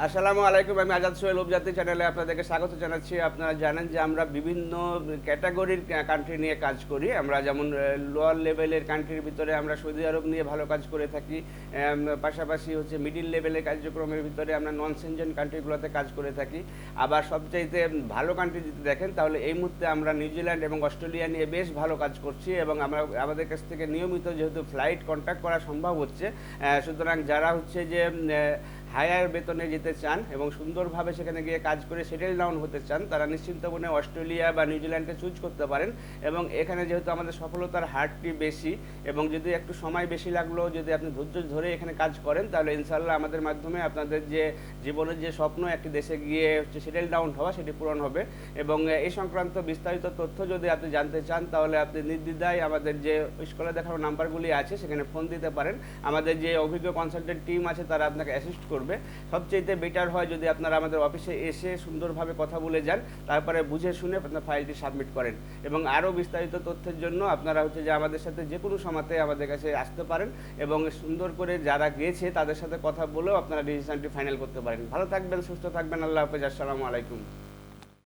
আসসালামু আলাইকুম, আমি আজাদ সোহেল উপজাতি চ্যানেলে আপনাদেরকে স্বাগত জানাচ্ছি। আপনারা জানেন যে আমরা বিভিন্ন ক্যাটাগরির কান্ট্রি নিয়ে কাজ করি। আমরা যেমন লোয়ার লেভেলের কান্ট্রির ভিতরে আমরা সৌদি আরব নিয়ে ভালো কাজ করে থাকি পাশাপাশি হচ্ছে মিডিল লেভেলের কার্যক্রমের ভিতরে আমরা নন সেনজেন কান্ট্রিগুলোতে কাজ করে থাকি। আবার সবচাইতে ভালো কান্ট্রি যদি দেখেন, তাহলে এই মুহূর্তে আমরা নিউজিল্যান্ড এবং অস্ট্রেলিয়া নিয়ে বেশ ভালো কাজ করছি এবং আমরা, আমাদের কাছ থেকে নিয়মিত যেহেতু ফ্লাইট কন্ট্যাক্ট করা সম্ভব হচ্ছে সুতরাং যারা হচ্ছে যে হায়ার বেতনে যেতে চান এবং সুন্দরভাবে সেখানে গিয়ে কাজ করে সেটেল ডাউন হতে চান, তারা নিশ্চিন্ত মনে অস্ট্রেলিয়া বা নিউজিল্যান্ডকে চুজ করতে পারেন এবং এখানে যেহেতু আমাদের সফলতার হারটি বেশি এবং যদি একটু সময় বেশি লাগলেও যদি আপনি ধৈর্য ধরে এখানে কাজ করেন, তাহলে ইনশাল্লাহ আমাদের মাধ্যমে আপনাদের যে জীবনের যে স্বপ্ন একটি দেশে গিয়ে হচ্ছে সেটেল ডাউন হওয়া সেটি পূরণ হবে এবং এই সংক্রান্ত বিস্তারিত তথ্য যদি আপনি জানতে চান, তাহলে আপনি নির্দ্বিধায় আমাদের যে স্কুলে দেখানো নাম্বারগুলি আছে সেখানে ফোন দিতে পারেন। আমাদের যে অভিজ্ঞ কনসালটেন্ট টিম আছে, তারা আপনাকে অ্যাসিস্ট করবে। সবচেয়ে বেটার হয় যদি আপনারা আমাদের অফিসে এসে সুন্দরভাবে কথা বলে যান, তারপরে বুঝে শুনে আপনার ফাইলটি সাবমিট করেন। এবং আরও বিস্তারিত তথ্যের জন্য আপনারা হচ্ছে যে আমাদের সাথে যে কোনো সময়তে আমাদের কাছে আসতে পারেন এবং সুন্দর করে যারা গেছে তাদের সাথে কথা বলেও আপনারা ডিসিশনটি ফাইনাল করতে পারেন। ভালো থাকবেন, সুস্থ থাকবেন, আল্লাহ হাফেজ, আসসালামু আলাইকুম।